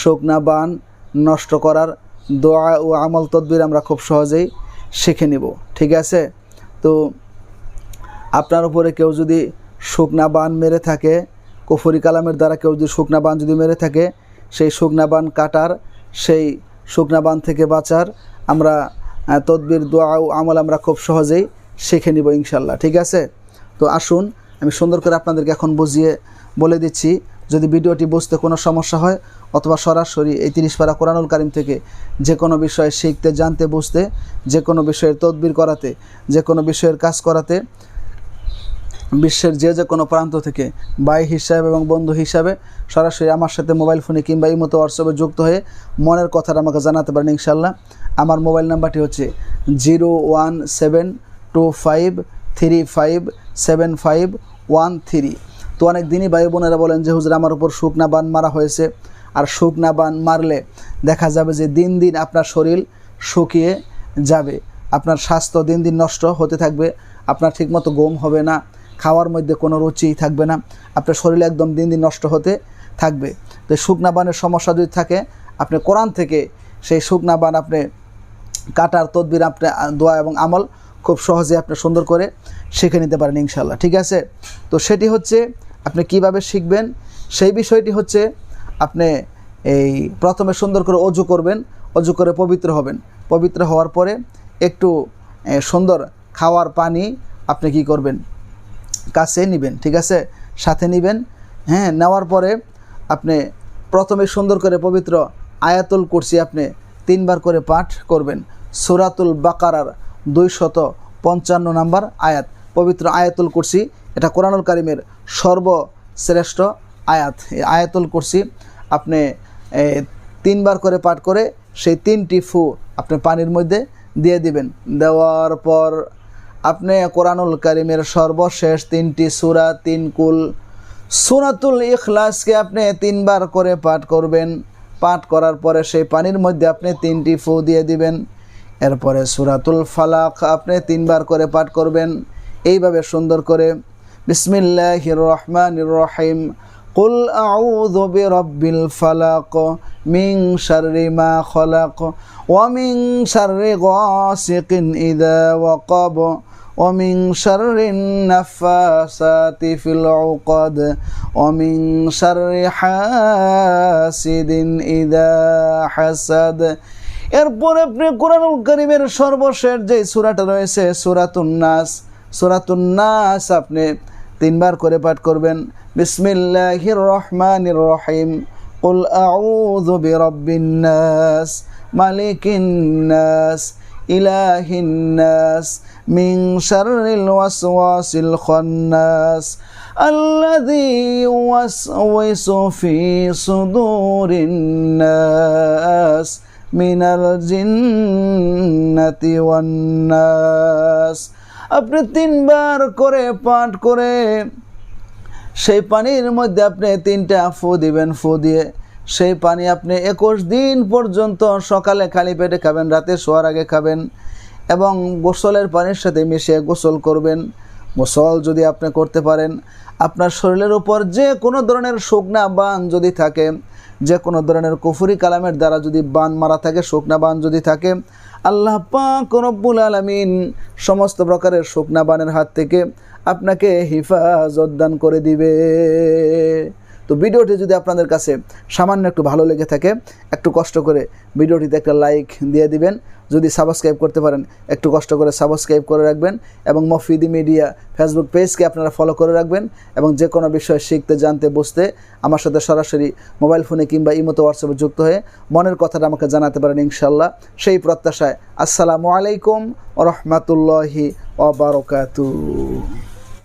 শুকনা বান নষ্ট করার দোয়া ও আমল তদবির আমরা খুব সহজেই শিখে নিব, ঠিক আছে? তো আপনার উপরে কেউ যদি শুকনা বান মেরে থাকে, কুফরি কালামের দ্বারা কেউ যদি শুকনা বান যদি মেরে থাকে, সেই শুকনা বান কাটার, সেই শুকনা বান থেকে বাঁচার আমরা তদবির, দোয়া ও আমল আমরা খুব সহজেই শিখে নিব ইনশাল্লাহ ঠিক আছে? তো আসুন, আমি সুন্দর করে আপনাদেরকে এখন বুঝিয়ে বলে দিচ্ছি। যদি ভিডিওটি বুঝতে কোনো সমস্যা হয় অথবা সরাসরি এই তিরিশ পারা কোরআনুল কারিম থেকে যে কোনো বিষয়ে শিখতে, জানতে, বুঝতে, যে কোনো বিষয়ের তদবির করাতে, যে কোনো বিষয়ের কাজ করাতে বিশ্বের যে যে কোনো প্রান্ত থেকে ভাই হিসাবে এবং বন্ধু হিসাবে সরাসরি আমার সাথে মোবাইল ফোনে কিংবা এই মতো হোয়াটসঅ্যাপে যুক্ত হয়ে মনের কথাটা আমাকে জানাতে পারেন ইনশাল্লাহ আমার মোবাইল নাম্বারটি হচ্ছে zero one seven two five three five seven five one three. তো অনেক দিনই ভাই বোনেরা বলেন যে, হুজুর, আমার উপর শুকনা বান মারা হয়েছে। আর শুকনা বান মারলে দেখা যাবে যে, দিন দিন আপনার শরীর শুকিয়ে যাবে। আপনার স্বাস্থ্য দিন দিন নষ্ট হতে থাকবে। আপনার ঠিকমতো গম হবে না। খাওয়ার মধ্যে কোনো রুচি থাকবে না। আপনার শরীর একদম দিন দিন নষ্ট হতে থাকবে। তো শুকনা বানের সমস্যা যদি থাকে, আপনি কোরআন থেকে সেই শুকনা বান আপনি কাটার তদবির, আপনি দোয়া এবং আমল খুব সহজে আপনি সুন্দর করে শিখে নিতে পারেন ইনশাল্লাহ ঠিক আছে? তো সেটি হচ্ছে আপনি কীভাবে শিখবেন? সেই বিষয়টি হচ্ছে আপনি এই প্রথমে সুন্দর করে অজু করবেন, অজু করে পবিত্র হবেন। পবিত্র হওয়ার পরে একটু সুন্দর খাওয়ার পানি আপনি কি করবেন? কাছে নেবেন, ঠিক আছে? সাথে নেবেন। হ্যাঁ নেওয়ার পরে আপনি প্রথমে সুন্দর করে পবিত্র আয়াতুল কুরসি আপনি তিনবার করে পাঠ করবেন। সুরাতুল বাকারার দুইশত পঞ্চান্ন নাম্বার আয়াত। পবিত্র আয়াতুল কুরসি এটা কোরআনুল কারিমের সর্বশ্রেষ্ঠ আয়াত। আয়াতুল কুরসি আপনি তিনবার করে পাঠ করে সেই তিনটি ফু আপনি পানির মধ্যে দিয়ে দিবেন। দেওয়ার পর আপনি কোরআনুল কারিমের সর্বশেষ তিনটি সুরা, তিন কুল, সুরাতুল ইখলাসকে আপনি তিনবার করে পাঠ করবেন। পাঠ করার পরে সেই পানির মধ্যে আপনি তিনটি ফু দিয়ে দিবেন। এরপরে সুরাতুল ফালাক আপনি তিনবার করে পাঠ করবেন। এইভাবে সুন্দর করে বিসমিল্লাহির রহমানির রহিম قل أعوذ برب الفلق من شر ما خلق ومن شر غاسق إذا وقب ومن شر النفاسات في العقد ومن شر حاسد إذا حسد এরপর আপনি কোরআনুল করিমের সর্বশেষ যে সূরাটা রয়েছে সূরাতুন নাস সূরাতুন নাস আপনি তিনবার করে পাঠ করবেন বিসমিল্লাহির রহমানির রহিম قل أعوذ برب الناس ملك الناس إله الناس من شر الوسواس الخناس الذي يوسوس في صدور الناس من الجنة والناس আপনি তিনবার করে পাঠ করে সেই পানির মধ্যে আপনি তিনটা ফু দিবেন, ফু দিয়ে সেই পানি আপনি একুশ দিন পর্যন্ত সকালে খালি পেটে খাবেন, রাতে শোয়ার আগে খাবেন এবং গোসলের পানির সাথে মিশিয়ে গোসল করবেন। গোসল যদি আপনি করতে পারেন, আপনার শরীরের উপর যে কোনো ধরনের শুকনা বান যদি থাকে, যে কোনো ধরনের কুফুরি কালামের দ্বারা যদি বান মারা থাকে, শুকনা বান যদি থাকে আল্লাহ পাক রব্বুল আলমিন সমস্ত প্রকারের শুকনা বানের হাত থেকে আপনাকে হিফাজত দান করে দিবে। তো ভিডিওটি যদি আপনাদের কাছে সামান্য একটু ভালো লেগে থাকে, একটু কষ্ট করে ভিডিওটিতে একটা লাইক দিয়ে দিবেন। যদি সাবস্ক্রাইব করতে পারেন, একটু কষ্ট করে সাবস্ক্রাইব করে রাখবেন এবং মফিদি মিডিয়া ফেসবুক পেজকে আপনারা ফলো করে রাখবেন এবং যে কোনো বিষয় শিখতে, জানতে, বুঝতে আমার সাথে সরাসরি মোবাইল ফোনে কিংবা ইমতো হোয়াটসঅ্যাপে যুক্ত হয়ে মনের কথাটা আমাকে জানাতে পারেন ইনশাল্লাহ সেই প্রত্যাশায় আসসালামু আলাইকুম রহমতুল্লাহি ওবরকাতু